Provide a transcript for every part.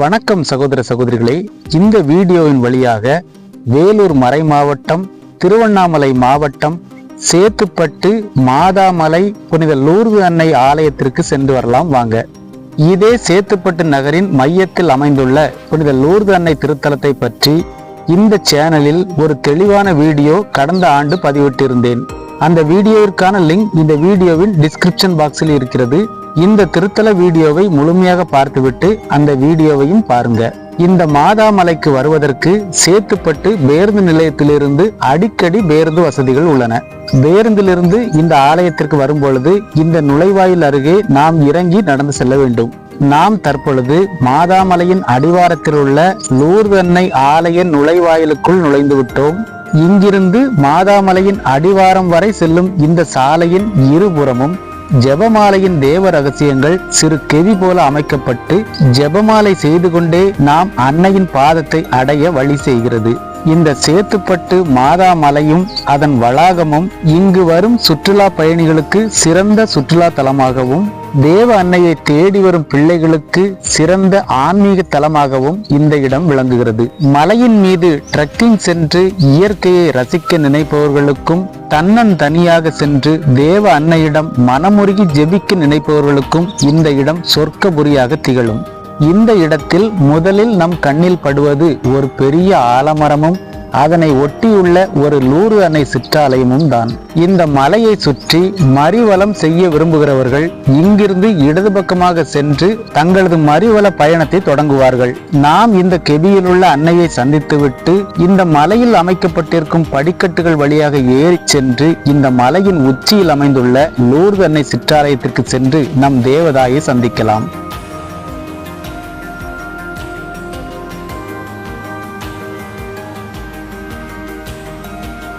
வணக்கம் சகோதர சகோதரிகளே இந்த வீடியோவின் வழியாக வேலூர் மறை மாவட்டம் திருவண்ணாமலை மாவட்டம் சேத்துப்பட்டு மாதாமலை புனித லூர்து அன்னை ஆலயத்திற்கு சென்று வரலாம் வாங்க. இதே சேத்துப்பட்டு நகரின் மையத்தில் அமைந்துள்ள புனித லூர்து அன்னை திருத்தலத்தை பற்றி இந்த சேனலில் ஒரு தெளிவான வீடியோ கடந்த ஆண்டு பதிவிட்டிருந்தேன். அந்த வீடியோவிற்கான லிங்க் இந்த வீடியோவின் டிஸ்கிரிப்ஷன் பாக்ஸில் இருக்கிறது. இந்த திருத்தல வீடியோவை முழுமையாக பார்த்துவிட்டு அந்த வீடியோவையும் பாருங்க. இந்த மாதாமலைக்கு வருவதற்கு சேத்துப்பட்டு பேருந்து நிலையத்திலிருந்து அடிக்கடி பேருந்து வசதிகள் உள்ளன. பேருந்திலிருந்து இந்த ஆலயத்திற்கு வரும்பொழுது இந்த நுழைவாயில் அருகே நாம் இறங்கி நடந்து செல்ல வேண்டும். நாம் தற்பொழுது மாதாமலையின் அடிவாரத்தில் உள்ள லூர்தன்னை ஆலய நுழைவாயிலுக்குள் நுழைந்து விட்டோம். இங்கிருந்து மாதாமலையின் அடிவாரம் வரை செல்லும் இந்த சாலையின் இருபுறமும் ஜெபமாலையின் தேவ ரகசியங்கள் சிறு கெவி போல அமைக்கப்பட்டு ஜெபமாலை செய்து கொண்டே நாம் அன்னையின் பாதத்தை அடைய வழி செய்கிறது. இந்த சேத்துப்பட்டு மாதா மலையும் அதன் வளாகமும் இங்கு வரும் சுற்றுலா பயணிகளுக்கு சிறந்த சுற்றுலா தலமாகவும் தேவ அன்னையை தேடி வரும் பிள்ளைகளுக்கு சிறந்த ஆன்மீக தலமாகவும் இந்த இடம் விளங்குகிறது. மலையின் மீது ட்ரெக்கிங் சென்று இயற்கையை ரசிக்க நினைப்பவர்களுக்கும் தன்னன் தனியாக சென்று தேவ அன்னையிடம் மனமுருகி ஜெபிக்க நினைப்பவர்களுக்கும் இந்த இடம் சொர்க்கபுரியாக திகழும். இந்த இடத்தில் முதலில் நம் கண்ணில் படுவது ஒரு பெரிய ஆலமரமும் அதனை ஒட்டியுள்ள ஒரு லூறு அணை சிற்றாலயமும் தான். இந்த மலையை சுற்றி மறிவலம் செய்ய விரும்புகிறவர்கள் இங்கிருந்து இடது பக்கமாக சென்று தங்களது மறிவல பயணத்தை தொடங்குவார்கள். நாம் இந்த கெபியில் உள்ள அன்னையை சந்தித்துவிட்டு இந்த மலையில் அமைக்கப்பட்டிருக்கும் படிக்கட்டுகள் வழியாக ஏறி சென்று இந்த மலையின் உச்சியில் அமைந்துள்ள லூர்து அன்னை சிற்றாலயத்திற்கு சென்று நம் தேவதாயை சந்திக்கலாம்.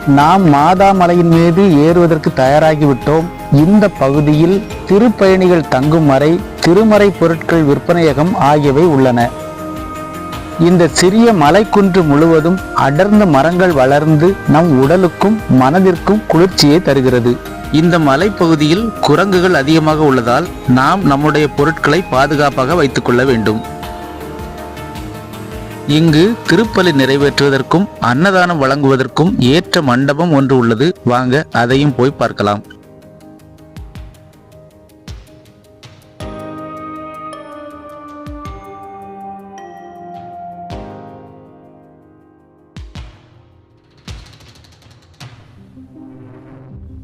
நாம் மாதாமலையின் மீது ஏறுவதற்கு தயாராகிவிட்டோம். இந்த பகுதியில் திருப்பயணிகள் தங்கும் வரை திருமறை பொருட்கள் விற்பனையகம் ஆகியவை உள்ளன. இந்த சிறிய மலைக்குன்று முழுவதும் அடர்ந்த மரங்கள் வளர்ந்து நம் உடலுக்கும் மனதிற்கும் குளிர்ச்சியை தருகிறது. இந்த மலைப்பகுதியில் குரங்குகள் அதிகமாக உள்ளதால் நாம் நம்முடைய பொருட்களை பாதுகாப்பாக வைத்துக் கொள்ள வேண்டும். இங்கு திருப்பலி நிறைவேற்றுவதற்கும் அன்னதானம் வழங்குவதற்கும் ஏற்ற மண்டபம் ஒன்று உள்ளது. வாங்க அதையும் போய் பார்க்கலாம்.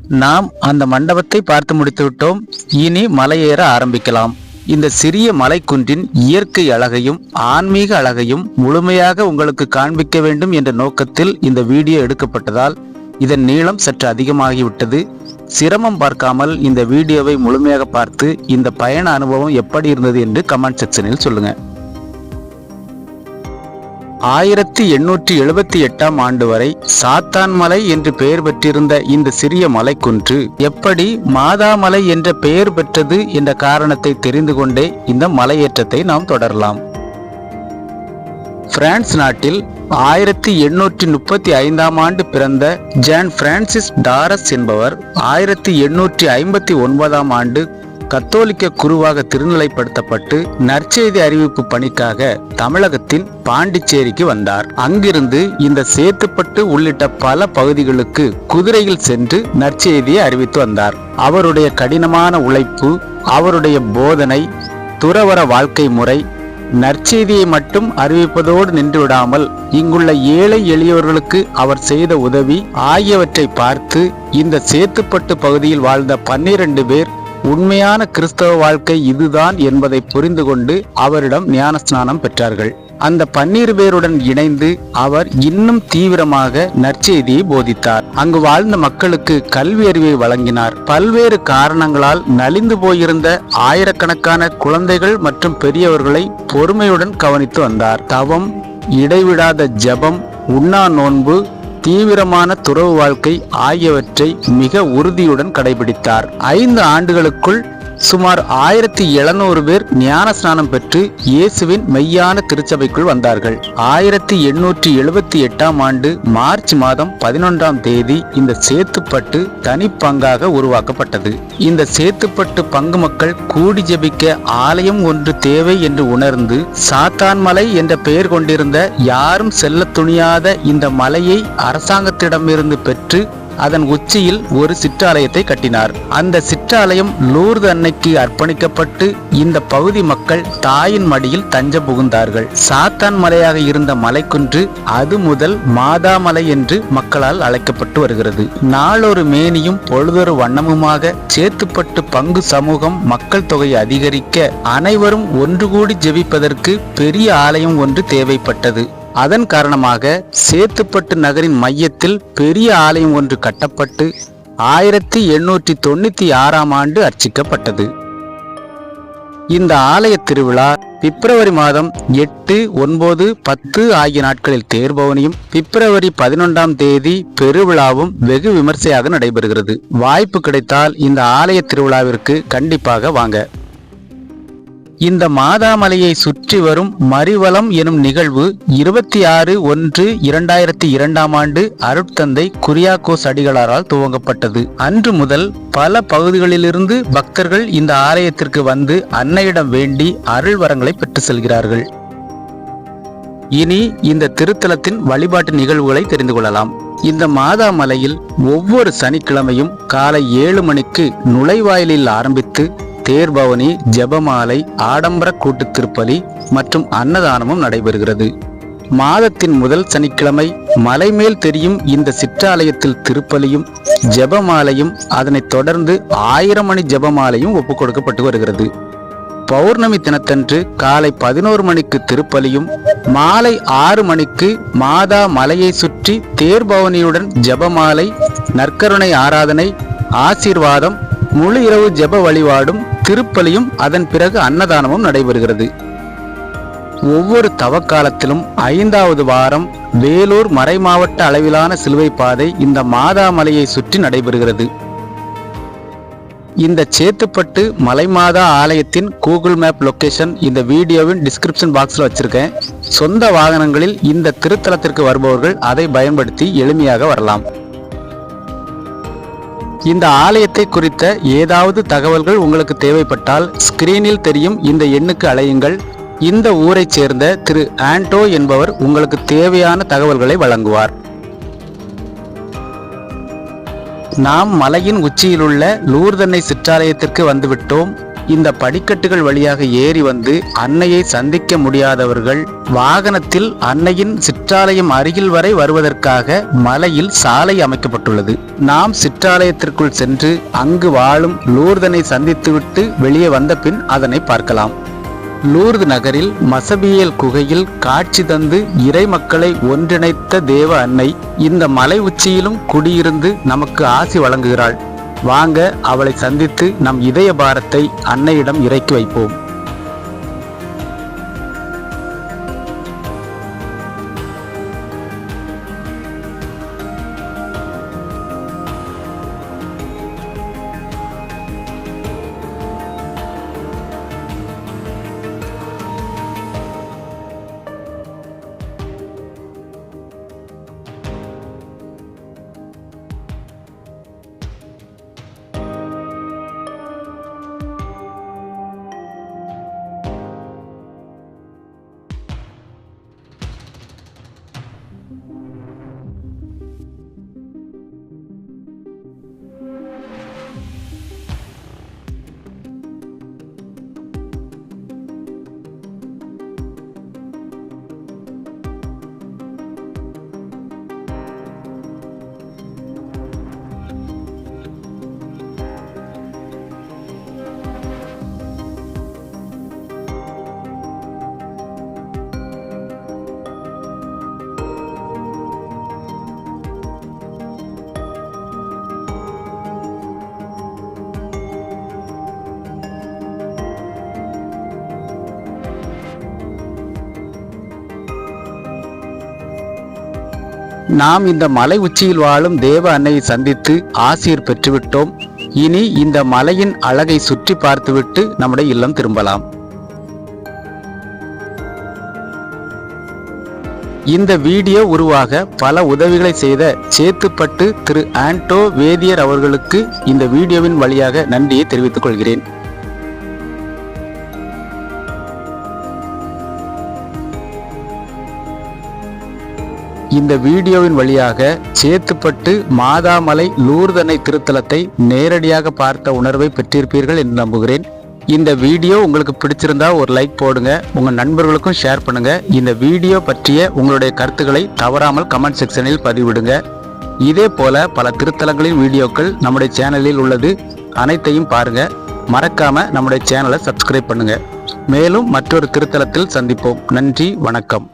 நாம் அந்த மண்டபத்தை பார்த்து முடித்துவிட்டோம். இனி மலையேற ஆரம்பிக்கலாம். இந்த சிறிய மலைக்குன்றின் இயற்கை அழகையும் ஆன்மீக அழகையும் முழுமையாக உங்களுக்கு காண்பிக்க வேண்டும் என்ற நோக்கத்தில் இந்த வீடியோ எடுக்கப்பட்டதால் இதன் நீளம் சற்று அதிகமாகிவிட்டது. சிரமம் பார்க்காமல் இந்த வீடியோவை முழுமையாக பார்த்து இந்த பயண அனுபவம் எப்படி இருந்தது என்று கமெண்ட் செக்ஷனில் சொல்லுங்கள் ஆயிரத்தி எண்ணூற்றி எழுபத்தி எட்டாம் ஆண்டு வரை சாத்தான் மலை என்று பெயர் பெற்றிருந்த இந்த சிறிய மலைக்குன்று எப்படி மாதாமலை என்ற பெயர் பெற்றது என்ற காரணத்தை தெரிந்து கொண்டே இந்த மலையேற்றத்தை நாம் தொடரலாம். பிரான்ஸ் நாட்டில் ஆயிரத்தி எண்ணூற்றி முப்பத்தி ஐந்தாம் ஆண்டு பிறந்த ஜான் பிரான்சிஸ் டாரஸ் என்பவர் ஆயிரத்தி எண்ணூற்றி ஐம்பத்தி ஒன்பதாம் ஆண்டு கத்தோலிக்க குருவாக திருநிலைப்படுத்தப்பட்டு நற்செய்தி அறிவிப்பு பணிக்காக தமிழகத்தின் பாண்டிச்சேரிக்கு வந்தார். அங்கிருந்து இந்த சேத்துப்பட்டு உள்ளிட்ட பல பகுதிகளுக்கு குதிரையில் சென்று நற்செய்தியை அறிவித்து வந்தார். அவருடைய கடினமான உழைப்பு அவருடைய போதனை துறவர வாழ்க்கை முறை நற்செய்தியை மட்டும் அறிவிப்பதோடு நின்றுவிடாமல் இங்குள்ள ஏழை எளியவர்களுக்கு அவர் செய்த உதவி ஆகியவற்றை பார்த்து இந்த சேத்துப்பட்டு பகுதியில் வாழ்ந்த பன்னிரண்டு பேர் உண்மையான கிறிஸ்தவ வாழ்க்கை இதுதான் என்பதை புரிந்து கொண்டு அவரிடம் ஞானஸ்நானம் பெற்றார்கள். அந்த பன்னீர் பேருடன் இணைந்து அவர் இன்னும் தீவிரமாக நற்செய்தியை போதித்தார். அங்கு வாழ்ந்த மக்களுக்கு கல்வி அறிவை வழங்கினார். பல்வேறு காரணங்களால் நலிந்து போயிருந்த ஆயிரக்கணக்கான குழந்தைகள் மற்றும் பெரியவர்களை பொறுமையுடன் கவனித்து வந்தார். தவம் இடைவிடாத ஜெபம் உண்ணா நோன்பு தீவிரமான துறவு வாழ்க்கை ஆகியவற்றை மிக உறுதியுடன் கடைபிடித்தார். ஐந்து ஆண்டுகளுக்குள் சுமார் ஆயிரத்தி எழுநூறு பேர் ஞான ஸ்நானம் பெற்று இயேசுவின் மெய்யான திருச்சபைக்குள் வந்தார்கள். ஆயிரத்தி எண்ணூற்றி எழுபத்தி எட்டாம் ஆண்டு மார்ச் மாதம் பதினொன்றாம் தேதி இந்த சேத்துப்பட்டு தனிப்பங்காக உருவாக்கப்பட்டது. இந்த சேத்துப்பட்டு பங்கு மக்கள் கூடி ஜெபிக்க ஆலயம் ஒன்று தேவை என்று உணர்ந்து சாத்தான் மலை என்ற பெயர் கொண்டிருந்த யாரும் செல்ல துணியாத இந்த மலையை அரசாங்கத்திடமிருந்து பெற்று அதன் உச்சியில் ஒரு சிற்றாலயத்தை கட்டினார். அந்த சிற்றாலயம் லூர்து அன்னைக்கு அர்ப்பணிக்கப்பட்டு இந்த பகுதி மக்கள் தாயின் மடியில் தஞ்சம் புகுந்தார்கள். சாத்தான் மலையாக இருந்த மலைக்குன்று அது முதல் மாதாமலை என்று மக்களால் அழைக்கப்பட்டு வருகிறது. நாளொரு மேனியும் பொழுதொரு வண்ணமுமாக சேத்துப்பட்டு பங்கு சமூகம் மக்கள் தொகை அதிகரிக்க அனைவரும் ஒன்று கூடி ஜெபிப்பதற்கு பெரிய ஆலயம் ஒன்று தேவைப்பட்டது. அதன் காரணமாக சேத்துப்பட்டு நகரின் மையத்தில் பெரிய ஆலயம் ஒன்று கட்டப்பட்டு ஆயிரத்தி எண்ணூற்றி தொண்ணூத்தி ஆறாம் ஆண்டு அர்ச்சிக்கப்பட்டது. இந்த ஆலய திருவிழா பிப்ரவரி மாதம் எட்டு ஒன்பது பத்து ஆகிய நாட்களில் தேர்பவனியும் பிப்ரவரி பதினொன்றாம் தேதி பெருவிழாவும் வெகு விமர்சையாக நடைபெறுகிறது. வாய்ப்பு கிடைத்தால் இந்த ஆலய திருவிழாவிற்கு கண்டிப்பாக வாங்க. இந்த மாதாமலையை சுற்றி வரும் மறிவலம் எனும் நிகழ்வு இருபத்தி ஆறு ஒன்று இரண்டாயிரத்தி இரண்டாம் ஆண்டு அருட்தந்தை குரியாக்கோஸ் அடிகளாரால் துவங்கப்பட்டது. அன்று முதல் பல பகுதிகளிலிருந்து பக்தர்கள் இந்த ஆலயத்திற்கு வந்து அன்னையிடம் வேண்டி அருள் வரங்களை பெற்று செல்கிறார்கள். இனி இந்த திருத்தலத்தின் வழிபாட்டு நிகழ்வுகளை தெரிந்து கொள்ளலாம். இந்த மாதாமலையில் ஒவ்வொரு சனிக்கிழமையும் காலை ஏழு மணிக்கு நுழைவாயிலில் ஆரம்பித்து தேர்பவனி ஜபமாலை ஆடம்பர கூட்டு திருப்பலி மற்றும் அன்னதானமும் நடைபெறுகிறது. மாதத்தின் முதல் சனிக்கிழமை மலைமேல் தெரியும் இந்த சிற்றாலயத்தில் திருப்பலியும் ஜபமாலையும் அதனைத் தொடர்ந்து ஆயிரம் மணி ஜபமாலையும் ஒப்புக் கொடுக்கப்பட்டு வருகிறது. பௌர்ணமி தினத்தன்று காலை பதினோரு மணிக்கு திருப்பலியும் மாலை ஆறு மணிக்கு மாதா மலையை சுற்றி தேர்பவனியுடன் ஜபமாலை நற்கருணை ஆராதனை ஆசீர்வாதம் முழு இரவு ஜெப வழிபாடும் திருப்பலியும் அதன் பிறகு அன்னதானமும் நடைபெறுகிறது. ஒவ்வொரு தவக்காலத்திலும் ஐந்தாவது வாரம் வேலூர் மறைமாவட்ட அளவிலான சிலுவை பாதை இந்த மாதாமலையை சுற்றி நடைபெறுகிறது. இந்த சேத்துப்பட்டு மலைமாதா ஆலயத்தின் கூகுள் மேப் லொக்கேஷன் இந்த வீடியோவின் டிஸ்கிரிப்ஷன் பாக்ஸில் வச்சிருக்கேன். சொந்த வாகனங்களில் இந்த திருத்தலத்திற்கு வருபவர்கள் அதை பயன்படுத்தி எளிமையாக வரலாம். இந்த ஆலயத்தை குறித்த ஏதாவது தகவல்கள் உங்களுக்கு தேவைப்பட்டால் ஸ்கிரீனில் தெரியும். இந்த எண்ணுக்கு அலையுங்கள். இந்த ஊரைச் சேர்ந்த திரு ஆண்டோ என்பவர் உங்களுக்கு தேவையான தகவல்களை வழங்குவார். நாம் மலையின் உச்சியிலுள்ள லூர்தன்னை சிற்றாலயத்திற்கு வந்துவிட்டோம். இந்த படிக்கட்டுகள் வழியாக ஏறி வந்து அன்னையை சந்திக்க முடியாதவர்கள் வாகனத்தில் அன்னையின் சிற்றாலயம் அருகில் வரை வருவதற்காக மலையில் சாலை அமைக்கப்பட்டுள்ளது. நாம் சிற்றாலயத்திற்குள் சென்று அங்கு வாழும் லூர்தனை சந்தித்துவிட்டு வெளியே வந்த பின் அதனை பார்க்கலாம். லூர்து நகரில் மசபியல் குகையில் காட்சி தந்து இறை மக்களை ஒன்றிணைத்த தேவ அன்னை இந்த மலை உச்சியிலும் குடியிருந்து நமக்கு ஆசி வழங்குகிறாள். வாங்க அவளை சந்தித்து நம் இதய பாரத்தை அன்னையிடம் இறக்கி வைப்போம். நாம் இந்த மலை உச்சியில் வாழும் தேவ அன்னையை சந்தித்து ஆசீர் பெற்றுவிட்டோம். இனி இந்த மலையின் அழகை சுற்றி பார்த்துவிட்டு நம்முடைய இல்லம் திரும்பலாம். இந்த வீடியோ உருவாக பல உதவிகளை செய்த சேத்துப்பட்டு திரு ஆண்டோ வேதியர் அவர்களுக்கு இந்த வீடியோவின் வழியாக நன்றியை தெரிவித்துக் கொள்கிறேன். இந்த வீடியோவின் வழியாக சேத்துப்பட்டு மாதாமலை லூர்தனை திருத்தலத்தை நேரடியாக பார்த்த உணர்வை பெற்றிருப்பீர்கள் என்று நம்புகிறேன். இந்த வீடியோ உங்களுக்கு பிடிச்சிருந்தா ஒரு லைக் போடுங்க உங்க நண்பர்களுக்கும் ஷேர் பண்ணுங்க. இந்த வீடியோ பற்றிய உங்களுடைய கருத்துக்களை தவறாமல் கமெண்ட் செக்ஷனில் பதிவிடுங்க. இதே போல பல திருத்தலங்களின் வீடியோக்கள் நம்முடைய சேனலில் உள்ளது. அனைத்தையும் பாருங்க. மறக்காம நம்முடைய சேனலை சப்ஸ்கிரைப் பண்ணுங்க. மேலும் மற்றொரு திருத்தலத்தில் சந்திப்போம். நன்றி வணக்கம்.